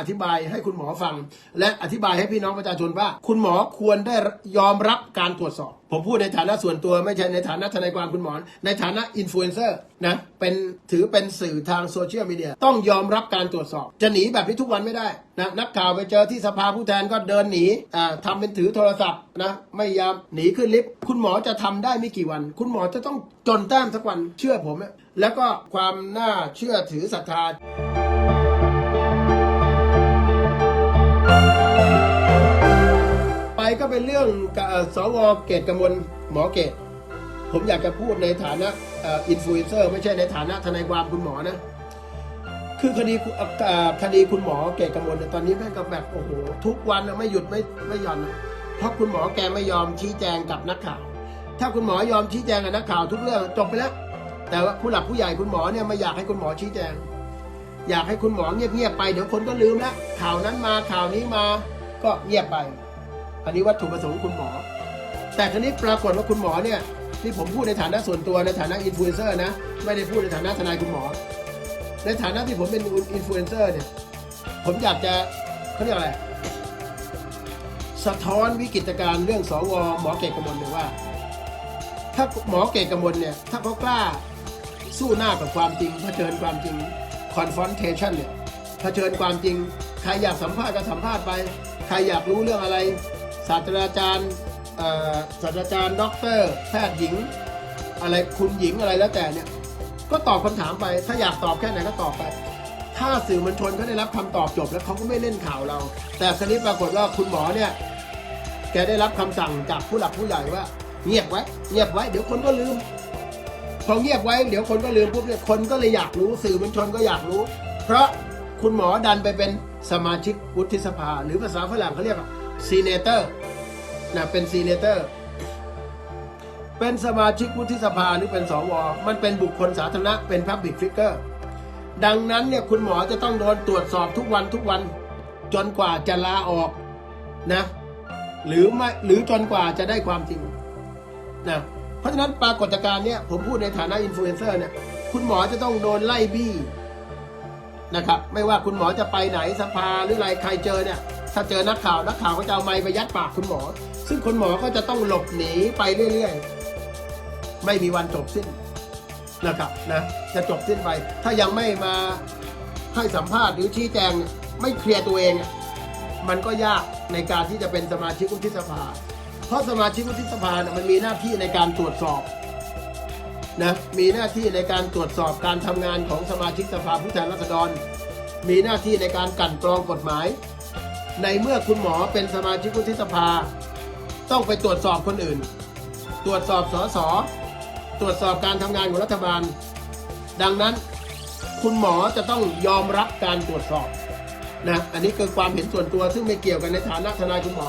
อธิบายให้คุณหมอฟัง และอธิบายให้พี่น้องประชาชนว่า คุณหมอควรได้ยอมรับการตรวจสอบ ผมพูดในฐานะส่วนตัวไม่ใช่ในฐานะทนายความคุณหมอ ในฐานะอินฟลูเอนเซอร์นะเป็นถือเป็นสื่อทางโซเชียลมีเดียต้องยอมรับการตรวจสอบ จะหนีแบบนี้ทุกวันไม่ได้นะนักข่าวไปเจอที่สภาผู้แทนก็เดินหนีอ่าทำเป็นถือโทรศัพท์นะไม่ยอมหนีขึ้นลิฟต์คุณหมอจะทำได้ไม่กี่วัน คุณหมอจะต้องจนแต้มสักวันเชื่อผมแล้วก็ความน่าเชื่อถือศรัทธา ก็เป็นเรื่องสวเกตกมลหมอเกต ผมอยากจะพูดในฐานะอินฟลูเอนเซอร์ไม่ใช่ในฐานะทนายความคุณหมอนะ คือคดีคดีคุณหมอเกตกมลเนี่ยตอนนี้แม่งก็แบบโอ้โหทุกวันไม่หยุดไม่ไม่หย่อนเพราะคุณหมอแกไม่ยอมชี้แจงกับนักข่าว ถ้าคุณหมอยอมชี้แจงกับนักข่าวทุกเรื่องจบไปแล้ว แต่ว่าผู้หลักผู้ใหญ่คุณหมอเนี่ยไม่อยากให้คุณหมอชี้แจง อยากให้คุณหมอเงียบๆไปเดี๋ยวคนก็ลืมแล้วข่าวนั้นมาข่าวนี้มาก็เงียบไป อันนี้วัตถุประสงค์คุณหมอ แต่ครั้นี้ปรากฏว่าคุณหมอเนี่ยที่ผมพูดในฐานะส่วนตัวในฐานะอินฟลูเอนเซอร์นะ ไม่ได้พูดในฐานะทนายคุณหมอ ในฐานะที่ผมเป็นอินฟลูเอนเซอร์เนี่ย ผมอยากจะเขาเรียกอะไร สะท้อนวิกฤตการณ์เรื่องสวหมอเกตกมลเนี่ยว่า ถ้าหมอเกตกมลเนี่ย ถ้าเขากล้าสู้หน้ากับความจริงเผชิญความจริง confrontation เนี่ยเผชิญความจริง ใครอยากสัมภาษณ์ก็สัมภาษณ์ไป ใครอยากรู้เรื่องอะไร ศาสตราจารย์ศาสตราจารย์ด็อกเตอร์แพทย์หญิง อะไรคุณหญิงอะไรแล้วแต่เนี่ย ก็ตอบคำถามไป ถ้าอยากตอบแค่ไหนก็ตอบไป ถ้าสื่อมวลชนเขาได้รับคำตอบจบแล้วเขาก็ไม่เล่นข่าวเรา แต่ครั้นี้ปรากฏว่าคุณหมอเนี่ยแกได้รับคำสั่งจากผู้หลักผู้ใหญ่ว่า เงียบไว้ เงียบไว้ เดี๋ยวคนก็ลืมพอเงียบไว้เดี๋ยวคนก็ลืมปุ๊บเนี่ยคนก็เลยอยากรู้สื่อมวลชนก็อยากรู้ เพราะคุณหมอดันไปเป็นสมาชิกวุฒิสภา หรือภาษาฝรั่งเขาเรียกว่า ซีเนเตอร์นะเป็นซีเนเตอร์ เป็นสมาชิกวุฒิสภาหรือเป็นสวมันเป็นบุคคลสาธารณะเป็นพับบิ c ฟิกเกอร์ดังนั้นเนี่ยคุณหมอจะต้องโดนตรวจสอบทุกวันทุกวัน จนกว่าจะลาออกนะหรือไม่หรือจนกว่าจะได้ความจริงนะเพราะฉะนั้นปรากฏการณ์เนี้ยผมพูดในฐานะอินฟลูเอนเซอร์เนี่ยคุณหมอจะต้องโดนไล่บี้นะครับ ไม่ว่าคุณหมอจะไปไหนสภาหรืออะไรใครเจอเนี่ย ถ้าเจอนักข่าวนักข่าวก็จะเอาไม้ไปยัดปากคุณหมอ ซึ่งคุณหมอก็จะต้องหลบหนีไปเรื่อยๆ ไม่มีวันจบสิ้นนะครับนะจะจบสิ้นไป ถ้ายังไม่มาให้สัมภาษณ์หรือชี้แจงไม่เคลียร์ตัวเอง มันก็ยากในการที่จะเป็นสมาชิกวุฒิสภา เพราะสมาชิกวุฒิสภาเนี่ยมันมีหน้าที่ในการตรวจสอบนะมีหน้าที่ในการตรวจสอบการทำงานของสมาชิกสภาผู้แทนราษฎร มีหน้าที่ในการกั่นกรองกฎหมาย ในเมื่อคุณหมอเป็นสมาชิกวุฒิสภา ต้องไปตรวจสอบคนอื่น ตรวจสอบสสตรวจสอบการทำงานของรัฐบาล ดังนั้นคุณหมอจะต้องยอมรับการตรวจสอบนะอันนี้คือความเห็นส่วนตัวซึ่งไม่เกี่ยวกันในฐานะทนายคุณหมอ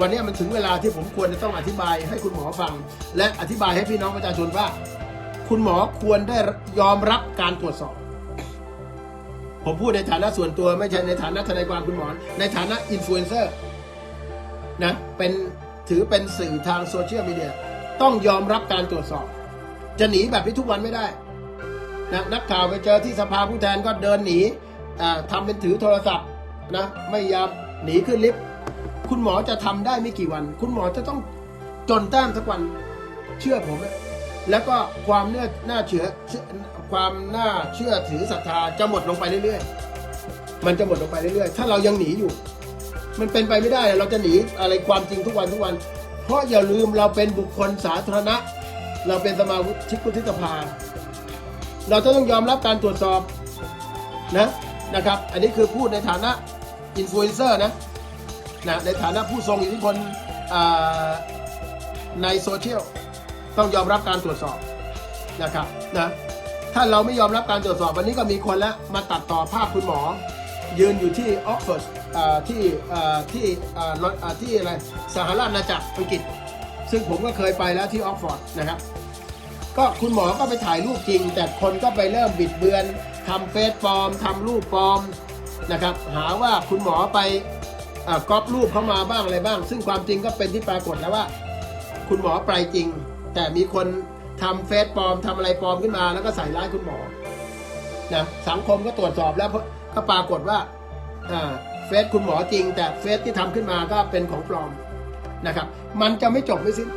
วันนี้มันถึงเวลาที่ผมควรจะต้องอธิบายให้คุณหมอฟัง และอธิบายให้พี่น้องประชาชนว่า คุณหมอควรได้ยอมรับการตรวจสอบ ผมพูดในฐานะส่วนตัวไม่ใช่ในฐานะทนายความคุณหมอในฐานะอินฟลูเอนเซอร์นะเป็นถือเป็นสื่อทางโซเชียลมีเดียต้องยอมรับการตรวจสอบ จะหนีแบบนี้ทุกวันไม่ได้นะนักข่าวไปเจอที่สภาผู้แทนก็เดินหนีอ่าทำเป็นถือโทรศัพท์นะไม่ยอมหนีขึ้นลิฟต์คุณหมอจะทำได้ไม่กี่วัน คุณหมอจะต้องจนแต้มสักวันเชื่อผมนะ แล้วก็ความเน่าน่าเชื่อความน่าเชื่อถือศรัทธาจะหมดลงไปเรื่อยๆ มันจะหมดลงไปเรื่อยๆ ถ้าเรายังหนีอยู่ มันเป็นไปไม่ได้เราจะหนีอะไรความจริงทุกวันทุกวัน เพราะอย่าลืมเราเป็นบุคคลสาธารณะ เราเป็นสมาชิกวุฒิสภาเราจะต้องยอมรับการตรวจสอบนะนะครับ อันนี้คือพูดในฐานะอินฟลูเอนเซอร์นะนะในฐานะผู้ทรงอิทธิพลในโซเชียล ต้องยอมรับการตรวจสอบนะครับนะถ้าเราไม่ยอมรับการตรวจสอบวันนี้ก็มีคนแล้วมาตัดต่อภาพคุณหมอ ยืนอยู่ที่ออกฟอร์ดที่ที่อ่าลอนอ่าที่อะไรสหราชอาณาจักรอังกฤษ ซึ่งผมก็เคยไปแล้วที่ออกฟอร์ดนะครับก็คุณหมอก็ไปถ่ายรูปจริง แต่คนก็ไปเริ่มบิดเบือนทำเฟซปลอมทำรูปปลอมนะครับ หาว่าคุณหมอไปอก๊อปรูปเข้ามาบ้างอะไรบ้าง ซึ่งความจริงก็เป็นที่ปรากฏแล้วว่า คุณหมอไปจริง แต่มีคนทำเฟซปลอมทำอะไรปลอมขึ้นมา แล้วก็ใส่ร้ายคุณหมอนะสังคมก็ตรวจสอบแล้วก็ปรากฏว่าอ่าเฟซคุณหมอจริง แต่เฟซที่ทำขึ้นมาก็เป็นของปลอมนะครับ มันจะไม่จบไม่สิ้น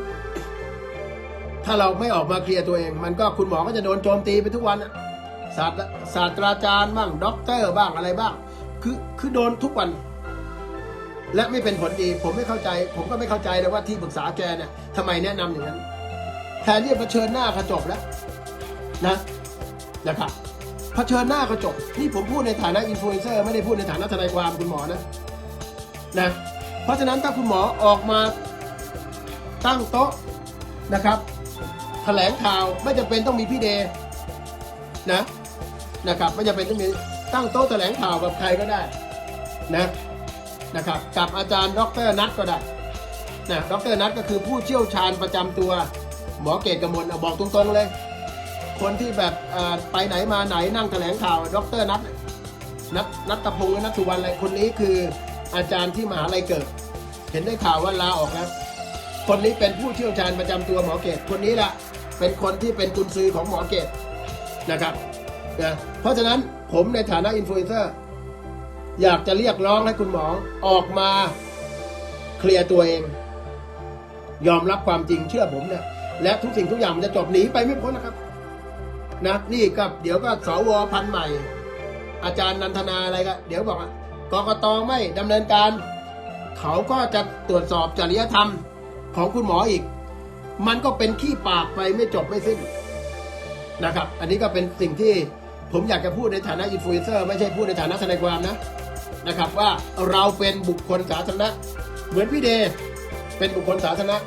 ถ้าเราไม่ออกมาเคลียร์ตัวเอง มันก็คุณหมอก็จะโดนโจมตีไปทุกวันอะศาสตราศาสตราจารย์บ้างด็อกเตอร์บ้างอะไรบ้าง คือคือโดนทุกวัน และไม่เป็นผลดี ผมไม่เข้าใจ ผมก็ไม่เข้าใจเลยว่าที่ปรึกษาแกเนี่ยทำไมแนะนำอย่างนั้น แทนที่จะเผชิญหน้าก็จบแล้วนะนะครับเผชิญหน้าก็จบนี่ผมพูดในฐานะอินฟลูเอนเซอร์ไม่ได้พูดในฐานะทนายความคุณหมอนะนะเพราะฉะนั้นถ้าคุณหมอออกมาตั้งโต๊ะนะครับแถลงข่าวไม่จำเป็นต้องมีพี่เดย์นะนะครับไม่จำเป็นต้องมีตั้งโต๊ะแถลงข่าวกับใครก็ได้นะนะครับกับอาจารย์ดรนัทก็ได้นะดรนัทก็คือผู้เชี่ยวชาญประจำตัว หมอเกตกมลบอกตรงๆเลย คนที่แบบไปไหนมาไหนนั่งแถลงข่าว ดรนัทนัทนัทพงศ์นัทสุวรรณอะไรคนนี้คืออาจารย์ที่มหาลัยเกิด เห็นได้ข่าวว่าลาออกแล้วคนนี้เป็นผู้เชี่ยวชาญประจำตัวหมอเกตคนนี้แหละเป็นคนที่เป็นกุญซือของหมอเกตนะครับนะเพราะฉะนั้นผมในฐานะอินฟลูเอนเซอร์อยากจะเรียกร้องให้คุณหมอออกมาเคลียร์ตัวเอง ยอมรับความจริงเชื่อผมเนี่ย และทุกสิ่งทุกอย่างมันจะจบหนีไปไม่พ้นนะครับนะนี่กับเดี๋ยวก็สวพันธ์ใหม่ อาจารย์นันทนาอะไรก็เดี๋ยวบอกว่ากกตไม่ดำเนินการ เขาก็จะตรวจสอบจริยธรรมของคุณหมออีก มันก็เป็นขี้ปากไปไม่จบไม่สิ้นนะครับ อันนี้ก็เป็นสิ่งที่ผมอยากจะพูดในฐานะอินฟลูเอนเซอร์ไม่ใช่พูดในฐานะทนายความนะนะครับว่าเราเป็นบุคคลสาธารณะ เหมือนพี่เดเป็นบุคคลสาธารณะ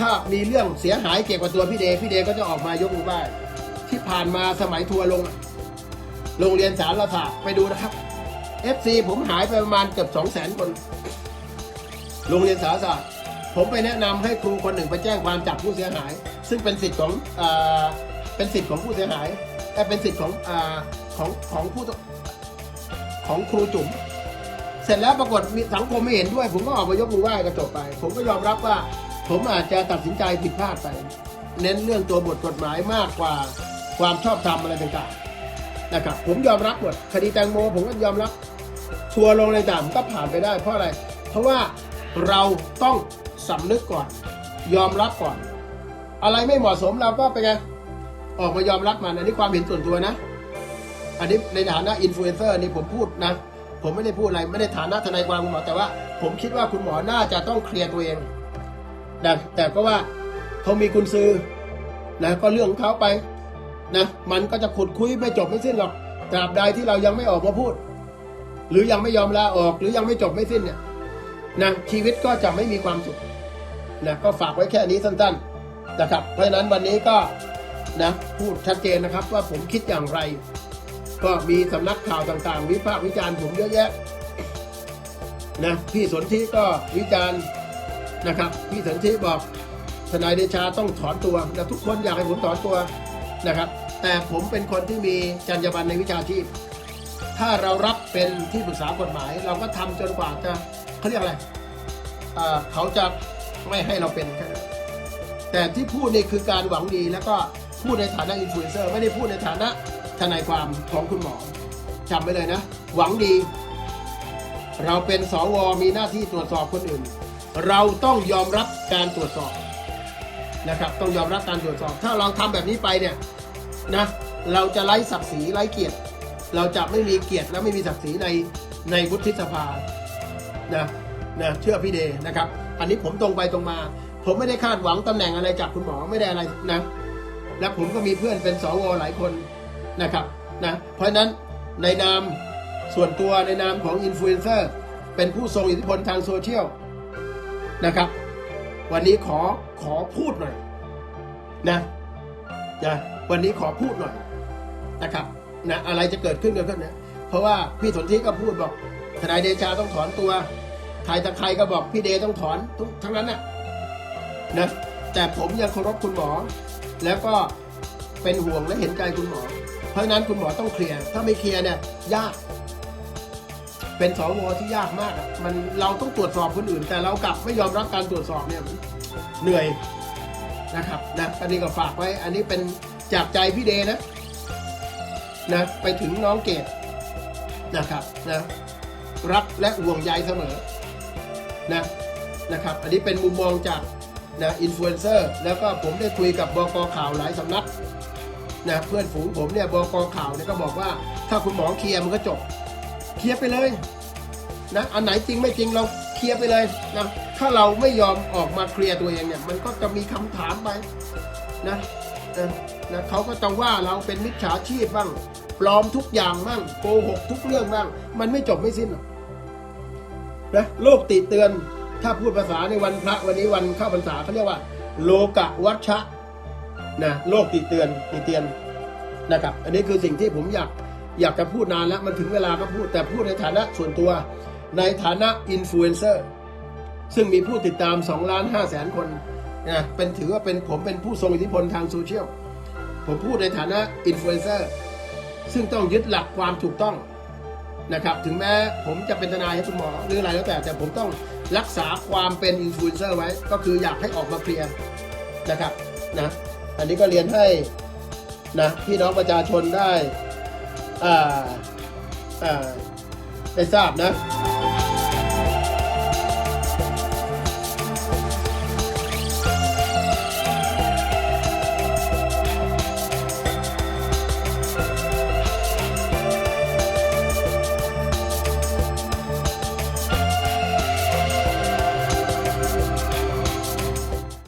ถ้ามีเรื่องเสียหายเกี่ยวกับตัวพี่เดย์พี่เดย์ก็จะออกมายกมือไหว้ที่ผ่านมาสมัยทัวร์ลง โรงเรียนสารศาสตร์ไปดูนะครับ FC ผมหายไปประมาณเกือบสองแสนคน โรงเรียนสารศาสตร์ผมไปแนะนำให้ครูคนหนึ่งไปแจ้งความจับผู้เสียหาย ซึ่งเป็นสิทธิ์ของอเป็นสิทธิ์ของผู้เสียหายแต่เป็นสิทธิ์ของอของของผู้ของครูจุ๋มเสร็จแล้วปรากฏมีสังคมไม่เห็นด้วย ผมก็ออกมายกมือไหว้ก็จบไป ผมก็ยอมรับว่า ผมอาจจะตัดสินใจผิดพลาดไป เน้นเรื่องตัวบทกฎหมายมากกว่าความชอบธรรมอะไรต่างๆนะครับ ผมยอมรับหมดคดีแตงโมผมก็ยอมรับทัวร์ลงในต่างก็ผ่านไปได้เพราะอะไร เพราะว่าเราต้องสำนึกก่อน ยอมรับก่อน อะไรไม่เหมาะสมเราก็ไปไงออกมายอมรับมันอันนี้ความเห็นส่วนตัวนะ อันนี้ในฐานะอินฟลูเอนเซอร์นี่ผมพูดนะ ผมไม่ได้พูดอะไรไม่ได้ฐานะทนายความคุณหมอแต่ว่า ผมคิดว่าคุณหมอน่าจะต้องเคลียร์ตัวเอง นะแต่ก็ว่าเขามีคุณซื้อนะก็เรื่องของเขาไปนะมันก็จะขุดคุยไม่จบไม่สิ้นหรอกตราบใดที่เรายังไม่ออกมาพูด หรือยังไม่ยอมลาออก หรือยังไม่จบไม่สิ้นเนี่ยนะชีวิตก็จะไม่มีความสุขนะก็ฝากไว้แค่นี้สั้นๆนะครับ เพราะฉะนั้นวันนี้ก็นะพูดชัดเจนนะครับว่าผมคิดอย่างไร ก็มีสำนักข่าวต่างๆ วิพากษ์วิจารณ์ผมเยอะแยะนะพี่สนธิก็วิจารณ์ นะครับพี่สนธิบอกทนายเดชาต้องถอนตัวนะทุกคนอยากให้ผมถอนตัวนะครับ แต่ผมเป็นคนที่มีจรรยาบรรณในวิชาชีพ ถ้าเรารับเป็นที่ปรึกษากฎหมาย เราก็ทำจนกว่าจะเขาเรียกอะไรเขาจะไม่ให้เราเป็นแค่นั้นแต่ที่พูดนี่คือการหวังดี แล้วก็พูดในฐานะอินฟลูเอนเซอร์ไม่ได้พูดในฐานะทนายความของคุณหมอจำไว้เลยนะ หวังดี เราเป็นสวมีหน้าที่ตรวจสอบคนอื่น เราต้องยอมรับการตรวจสอบนะครับ ต้องยอมรับการตรวจสอบ ถ้าเราทำแบบนี้ไปเนี่ยนะเราจะไร้ศักดิ์ศรีไร้เกียรติ เราจะไม่มีเกียรติและไม่มีศักดิ์ศรีในในวุฒิสภานะนะเชื่อพี่เดนะครับ อันนี้ผมตรงไปตรงมา ผมไม่ได้คาดหวังตำแหน่งอะไรจากคุณหมอไม่ได้อะไรนะและผมก็มีเพื่อนเป็นสวหลายคนนะครับนะเพราะฉะนั้นในนามส่วนตัวในนามของอินฟลูเอนเซอร์เป็นผู้ทรงอิทธิพลทางโซเชียล นะครับ วันนี้ขอขอพูดหน่อยนะนะวันนี้ขอพูดหน่อยนะครับนะอะไรจะเกิดขึ้นเกิดขึ้นนะเพราะว่าพี่สนธิก็พูดบอกทนายเดชาต้องถอนตัวใครตะใครก็บอกพี่เดต้องถอนทุกทั้งนั้นนะนะแต่ผมยังเคารพคุณหมอ แล้วก็เป็นห่วงและเห็นใจคุณหมอ เพราะฉะนั้นคุณหมอต้องเคลียร์ ถ้าไม่เคลียร์เนี่ยยาก เป็นสวที่ยากมากอะมันเราต้องตรวจสอบคนอื่น แต่เรากลับไม่ยอมรับการตรวจสอบเนี่ยเหนื่อยนะครับนะอันนี้ก็ฝากไว้ อันนี้เป็นจากใจพี่เดนะนะไปถึงน้องเกดนะครับนะรักและห่วงใยเสมอนะนะครับ อันนี้เป็นมุมมองจากนะอินฟลูเอนเซอร์แล้วก็ผมได้คุยกับบกข่าวหลายสำนักนะเพื่อนฝูงผมเนี่ยบกข่าวเนี่ยก็บอกว่า ถ้าคุณหมอเคลียร์มันก็จบ เคลียร์ไปเลยนะอันไหนจริงไม่จริงเราเคลียร์ไปเลยนะถ้าเราไม่ยอมออกมาเคลียร์ตัวเองเนี่ยมันก็จะมีคำถามไปนะนะนะเขาก็จะว่าเราเป็นมิจฉาชีพบ้างปลอมทุกอย่างบ้างโกหกทุกเรื่องบ้างมันไม่จบไม่สิ้นหรอกนะโลกติเตือน ถ้าพูดภาษาในวันพระวันนี้วันเข้าพรรษาเขาเรียกว่า โลกะวัชชะนะโลกติเตือนติเตียนนะครับ อันนี้คือสิ่งที่ผมอยาก อยากจะพูดนานแล้วมันถึงเวลาก็พูดแต่พูดในฐานะส่วนตัวในฐานะอินฟลูเอนเซอร์ซึ่งมีผู้ติดตาม2ล้าน5แสนคนนะเป็นถือว่าเป็นผมเป็นผู้ทรงอิทธิพลทางโซเชียลผมพูดในฐานะอินฟลูเอนเซอร์ซึ่งต้องยึดหลักความถูกต้องนะครับถึงแม้ผมจะเป็นทนายให้คุณหมอหรืออะไรแล้วแต่แต่ผมต้องรักษาความเป็นอินฟลูเอนเซอร์ไว้ ก็คืออยากให้ออกมาเคลียร์นะครับนะอันนี้ก็เรียนให้นะพี่น้องประชาชนได้ ได้ทราบนะ